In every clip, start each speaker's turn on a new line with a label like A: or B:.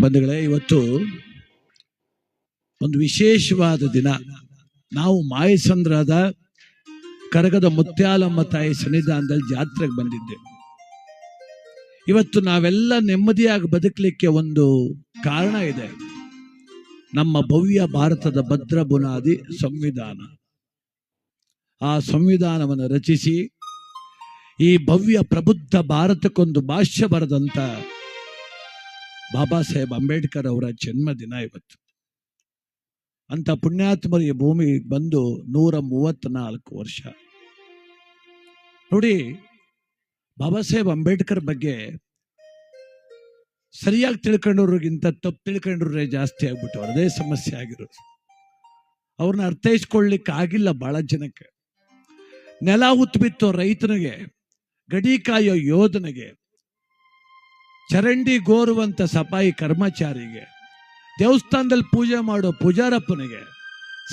A: ಬಂಧುಗಳೇ, ಇವತ್ತು ಒಂದು ವಿಶೇಷವಾದ ದಿನ. ನಾವು ಮಾಯಸಂದ್ರದ ಕರಗದ ಮುತ್ಯಾಲಮ್ಮ ತಾಯಿ ಸನ್ನಿಧಾನದಲ್ಲಿ ಜಾತ್ರೆಗೆ ಬಂದಿದ್ದೆ. ಇವತ್ತು ನಾವೆಲ್ಲ ನೆಮ್ಮದಿಯಾಗಿ ಬದುಕಲಿಕ್ಕೆ ಒಂದು ಕಾರಣ ಇದೆ. ನಮ್ಮ ಭವ್ಯ ಭಾರತದ ಭದ್ರ ಬುನಾದಿ ಸಂವಿಧಾನ. ಆ ಸಂವಿಧಾನವನ್ನು ರಚಿಸಿ, ಈ ಭವ್ಯ ಪ್ರಬುದ್ಧ ಭಾರತಕ್ಕೊಂದು ಭಾಷ್ಯ ಬರೆದಂತ ಬಾಬಾ ಸಾಹೇಬ್ ಅಂಬೇಡ್ಕರ್ ಅವರ ಜನ್ಮದಿನ ಇವತ್ತು. ಅಂತ ಪುಣ್ಯಾತ್ಮರ ಈ ಭೂಮಿಗೆ ಬಂದು ನೂರ ಮೂವತ್ನಾಲ್ಕು ವರ್ಷ. ನೋಡಿ, ಬಾಬಾ ಸಾಹೇಬ್ ಅಂಬೇಡ್ಕರ್ ಬಗ್ಗೆ ಸರಿಯಾಗಿ ತಿಳ್ಕೊಂಡವ್ರಿಗಿಂತ ತಪ್ಪು ತಿಳ್ಕೊಂಡ್ರೆ ಜಾಸ್ತಿ ಆಗ್ಬಿಟ್ಟು ಅದೇ ಸಮಸ್ಯೆ ಆಗಿರೋದು. ಅವ್ರನ್ನ ಅರ್ಥೈಸ್ಕೊಳ್ಳಿಕ್ಕೆ ಆಗಿಲ್ಲ ಬಹಳ ಜನಕ್ಕೆ. ನೆಲ ಉತ್ಬಿತ್ತೋ ರೈತನಿಗೆ, ಗಡಿ ಕಾಯೋ ಯೋಧನಿಗೆ ಚರಂಡಿ ಗೋರುವಂತ ಸಫಾಯಿ ಕರ್ಮಚಾರಿಗೆ, ದೇವಸ್ಥಾನದಲ್ಲಿ ಪೂಜೆ ಮಾಡೋ ಪೂಜಾರಪ್ಪನಿಗೆ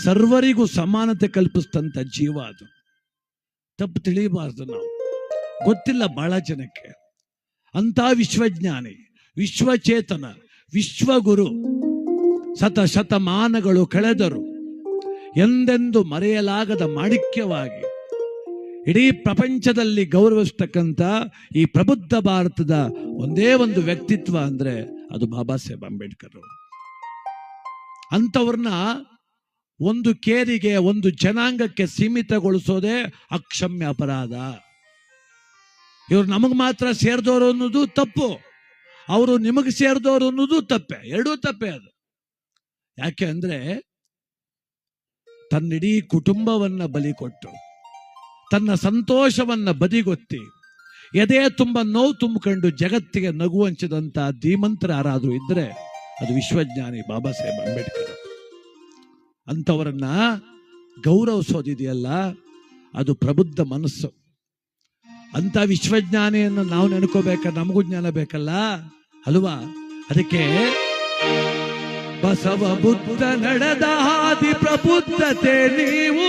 A: ಸರ್ವರಿಗೂ ಸಮಾನತೆ ಕಲ್ಪಿಸ್ತಂಥ ಜೀವ ಅದು. ತಪ್ಪು ತಿಳಿಯಬಾರ್ದು ನಾವು. ಗೊತ್ತಿಲ್ಲ ಬಹಳ ಜನಕ್ಕೆ. ಅಂತ ವಿಶ್ವಜ್ಞಾನಿ, ವಿಶ್ವಚೇತನ, ವಿಶ್ವಗುರು ಸತ ಶತಮಾನಗಳು ಕಳೆದರು ಎಂದೆಂದು ಮರೆಯಲಾಗದ ಮಾಣಿಕ್ಯವಾಗಿ ಇಡೀ ಪ್ರಪಂಚದಲ್ಲಿ ಗೌರವಿಸ್ತಕ್ಕಂಥ ಈ ಪ್ರಬುದ್ಧ ಭಾರತದ ಒಂದೇ ಒಂದು ವ್ಯಕ್ತಿತ್ವ ಅಂದ್ರೆ ಅದು ಬಾಬಾ ಸಾಹೇಬ್ ಅಂಬೇಡ್ಕರ್ ಅವರು. ಅಂಥವ್ರನ್ನ ಒಂದು ಕೇರಿಗೆ, ಒಂದು ಜನಾಂಗಕ್ಕೆ ಸೀಮಿತಗೊಳಿಸೋದೇ ಅಕ್ಷಮ್ಯ ಅಪರಾಧ. ಇವ್ರು ನಮಗೆ ಮಾತ್ರ ಸೇರಿದವರು ಅನ್ನೋದು ತಪ್ಪು. ಅವರು ನಿಮಗೆ ಸೇರಿದವರು ಅನ್ನೋದು ತಪ್ಪೆ. ಎರಡೂ ತಪ್ಪೆ ಅದು. ಯಾಕೆ ಅಂದ್ರೆ ತನ್ನಿಡೀ ಕುಟುಂಬವನ್ನ ಬಲಿ ಕೊಟ್ಟು ತನ್ನ ಸಂತೋಷವನ್ನ ಬದಿಗೊತ್ತಿ, ಎದೆ ತುಂಬ ನೋವು ತುಂಬಿಕೊಂಡು ಜಗತ್ತಿಗೆ ನಗು ಹಂಚಿದಂತ ಧೀಮಂತರ ಯಾರಾದರೂ ಇದ್ರೆ ಅದು ವಿಶ್ವಜ್ಞಾನಿ ಬಾಬಾ ಸಾಹೇಬ್ ಅಂಬೇಡ್ಕರ್. ಅಂಥವರನ್ನ ಗೌರವಿಸೋದಿದೆಯಲ್ಲ, ಅದು ಪ್ರಬುದ್ಧ ಮನಸ್ಸು. ಅಂತ ವಿಶ್ವಜ್ಞಾನಿಯನ್ನು ನಾವು ನೆನ್ಕೋಬೇಕ, ನಮಗೂ ಜ್ಞಾನ ಬೇಕಲ್ಲ? ಅಲ್ವಾ? ಅದಕ್ಕೆ ಬಸವ ಬುದ್ಧ ನಡೆದ ಹಾದಿ ಪ್ರಬುದ್ಧತೆ ನೀವು.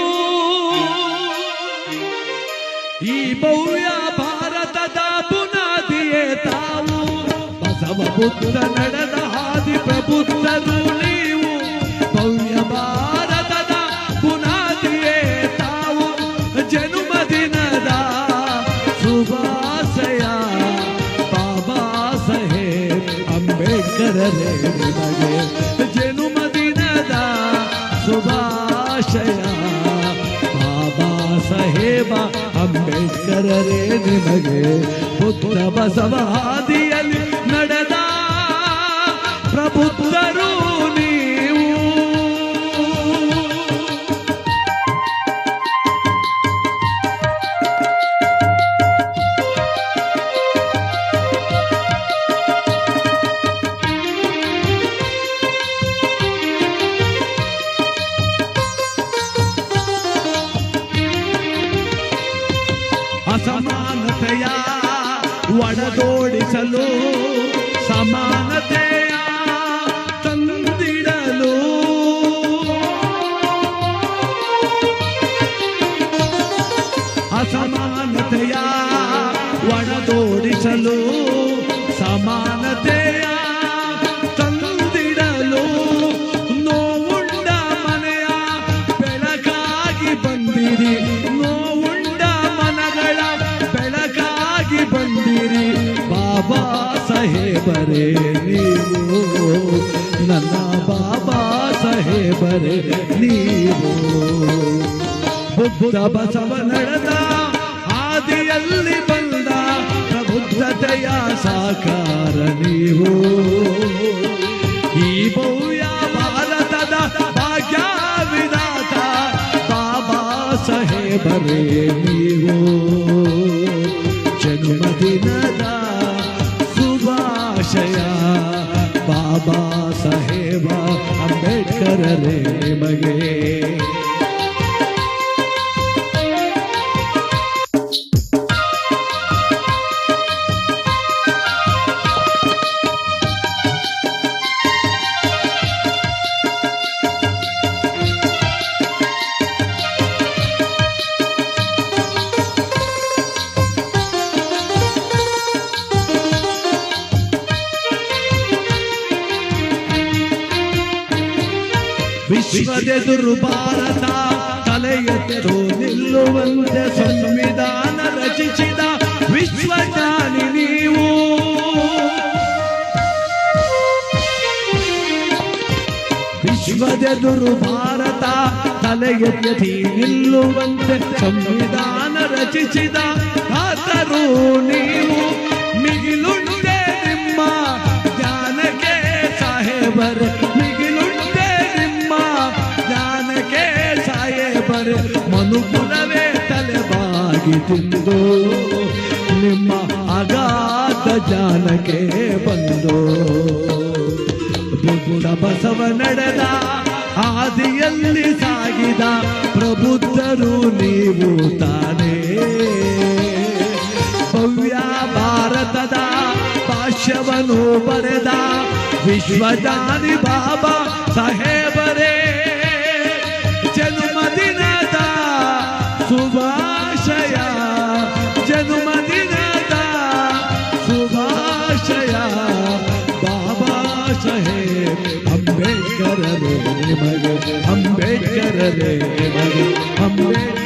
A: ಈ ಭವ್ಯ ಭಾರತದ ಬುನಾದಿಯೇ ತಾವು ಬಸವ ಬುದ್ಧ ನಡೆದ ಹಾದಿ ಪ್ರಬುದ್ಧರು ನೀವು ಭವ್ಯ ಭಾರತದ ಬುನಾದಿಯೇ ತಾವು ಜನ್ಮದಿನದ ಶುಭಾಶಯ ಬಾಬಾ ಸಾಹೇಬ್ ಅಂಬೇಡ್ಕರರೇ ನಿಮಗೆ ಜನ್ಮದಿನದ ಶುಭಾಶಯ ಬಾಬಾ ಸಾಹೇಬ ಅಂಬೇಡ್ಕರರೇ ನಿಮಗೆ ಬುದ್ಧ ಬಸವ ಹಾದಿಯಲ್ಲಿ ನಡೆದ ಪ್ರಬುದ್ಧರು ಅಸಮಾನತೆಯ ಒಡದೋಡಿಸಲು ಸಮಾನತೆಯ ಸಾಹೇಬರೇ ನೀವು ನನ್ನ ಬಾಬಾ ಸಾಹೇಬರೇ ನೀವು ಬುದ್ಧ ಬಸವ ನಡೆದ ಆದಿಯಲ್ಲಿ ಬಂದ ಪ್ರಬುದ್ಧತೆಯ ಸಾಕಾರ ನೀವು ಈ ಭವ್ಯ ಭಾರತದ ಭಾಗ್ಯ ವಿಧಾತ ಬಾಬಾ ಸಾಹೇಬರೇ ನೀವು ಜನ್ಮದಿನದ ಅಂಬೇಡ್ಕರರೇ ನಿಮಗೆ ವಿಶ್ವದೆದುರು ಭಾರತ ತಲೆ ಎತ್ತು ನಿಲ್ಲುವಂತೆ ಸಂವಿಧಾನ ರಚಿಸಿದ ವಿಶ್ವಜ್ಞಾನಿ ನೀವು ವಿಶ್ವದೆದುರು ಭಾರತ ತಲೆ ಎತ್ತಿ ನಿಲ್ಲುವಂತೆ ಸಂವಿಧಾನ ರಚಿಸಿದ ಆತರು ಮನುಕುಲವೇ ತಲೆಬಾಗಿ ತಿಂದು, ನಿಮ್ಮ ಅಗಾಧ ಜಾಲಕ್ಕೆ ಬಂದು. ಬುದ್ಧ ಬಸವ ನಡೆದ ಆದಿಯಲ್ಲಿ ಸಾಗಿದ ಪ್ರಬುದ್ಧರು ನೀವು ತಾನೇ. ಭವ್ಯ ಭಾರತದ ಭಾಷ್ಯವನ್ನು ಬರೆದ ವಿಶ್ವಜಾನಿ ಬಾಬಾ ಸಾಹೇಬರೇ ಅಂಬೇಡ್ಕರರೇ ನಿಮಗೆ ಅಂಬೇಡ್ಕರರೇ ನಿಮಗೆ ಅಂಬೇಡ್ಕರರೇ